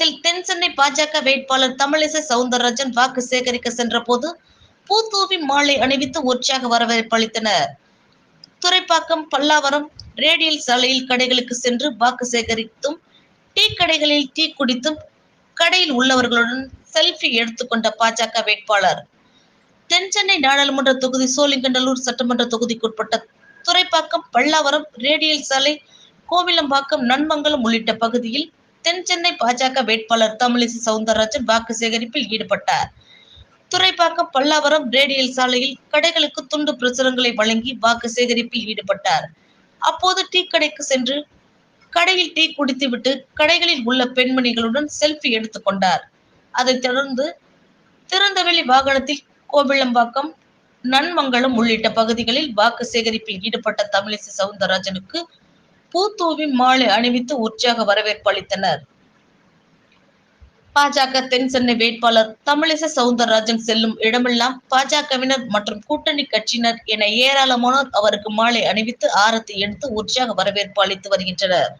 தென் சென்னை பாஜக வேட்பாளர் தமிழிசை சவுந்தரராஜன் வாக்கு சேகரிக்க சென்ற போது பூத்தூவி மாலை அணிவித்து உற்சாக வரவேற்பு அளித்தனர். துறைப்பாக்கம் பல்லாவரம் ரேடியல் சாலையில் கடைகளுக்கு சென்று வாக்கு சேகரித்தும் டீ கடைகளில் டீ குடித்தும் கடையில் உள்ளவர்களுடன் செல்ஃபி எடுத்துக்கொண்ட பாஜக வேட்பாளர். தென் சென்னை நாடாளுமன்ற தொகுதி சோழிங்கநல்லூர் சட்டமன்ற தொகுதிக்குட்பட்ட துறைப்பாக்கம் பல்லாவரம் ரேடியல் சாலை கோவிலம்பாக்கம் நன்மங்கலம் உள்ளிட்ட பகுதியில் தென் சென்னை பாஜக வேட்பாளர் தமிழிசை சவுந்தரராஜன் வாக்கு சேகரிப்பில் ஈடுபட்டார். துறைப்பாக்கம் பல்லாவரம் ரேடியல் சாலையில் கடைகளுக்கு துண்டு பிரசுரங்களை வழங்கி வாக்கு சேகரிப்பில் ஈடுபட்டார். அப்போது டீ கடைக்கு சென்று கடையில் டீ குடித்துவிட்டு கடைகளில் உள்ள பெண்மணிகளுடன் செல்ஃபி எடுத்துக்கொண்டார் அதைத் தொடர்ந்து திறந்தவெளி வாகனத்தில் கோவிலம்பாக்கம் நன்மங்கலம் உள்ளிட்ட பகுதிகளில் வாக்கு சேகரிப்பில் ஈடுபட்ட தமிழிசை சவுந்தரராஜனுக்கு பூத்தூவி மாலை அணிவித்து உற்சாக வரவேற்பு அளித்தனர். பாஜக தென் சென்னை வேட்பாளர் தமிழிசை சவுந்தரராஜன் செல்லும் இடமெல்லாம் பாஜகவினர் மற்றும் கூட்டணி கட்சியினர் என ஏராளமானோர் அவருக்கு மாலை அணிவித்து ஆரத்தி எடுத்து உற்சாக வரவேற்பு அளித்து வருகின்றனர்.